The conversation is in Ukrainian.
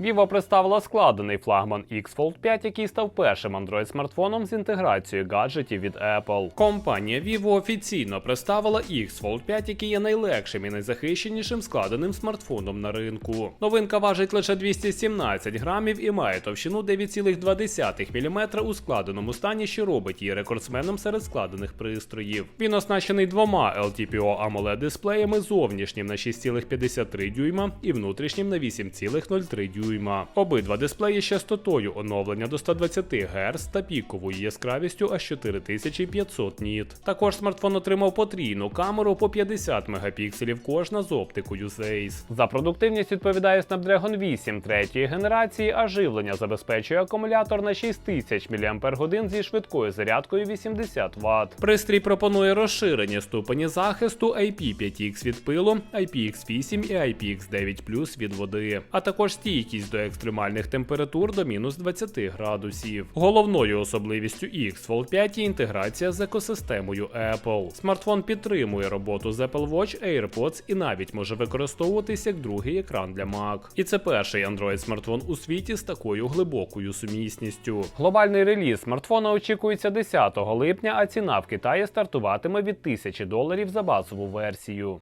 Vivo представила складений флагман X Fold 5, який став першим Android-смартфоном з інтеграцією гаджетів від Apple. Компанія Vivo офіційно представила X Fold 5, який є найлегшим і найзахищенішим складеним смартфоном на ринку. Новинка важить лише 217 грамів і має товщину 9,2 мм у складеному стані, що робить її рекордсменом серед складених пристроїв. Він оснащений двома LTPO AMOLED дисплеями зовнішнім на 6,53 дюйма і внутрішнім на 8,03 дюйма. Обидва дисплеї з частотою оновлення до 120 Гц та піковою яскравістю аж 4500 ніт. Також смартфон отримав потрійну камеру по 50 мегапікселів кожна з оптикою Zeiss. За продуктивність відповідає Snapdragon 8 третьої генерації, а живлення забезпечує акумулятор на 6000 мАч зі швидкою зарядкою 80 Вт. Пристрій пропонує розширені ступені захисту IP5X від пилу, IPX8 і IPX9 від води, а також стійкість до екстремальних температур до мінус 20 градусів. Головною особливістю X Fold 5 є інтеграція з екосистемою Apple. Смартфон підтримує роботу з Apple Watch, AirPods і навіть може використовуватись як другий екран для Mac. І це перший Android смартфон у світі з такою глибокою сумісністю. Глобальний реліз смартфона очікується 10 липня, а ціна в Китаї стартуватиме від 1000 доларів за базову версію.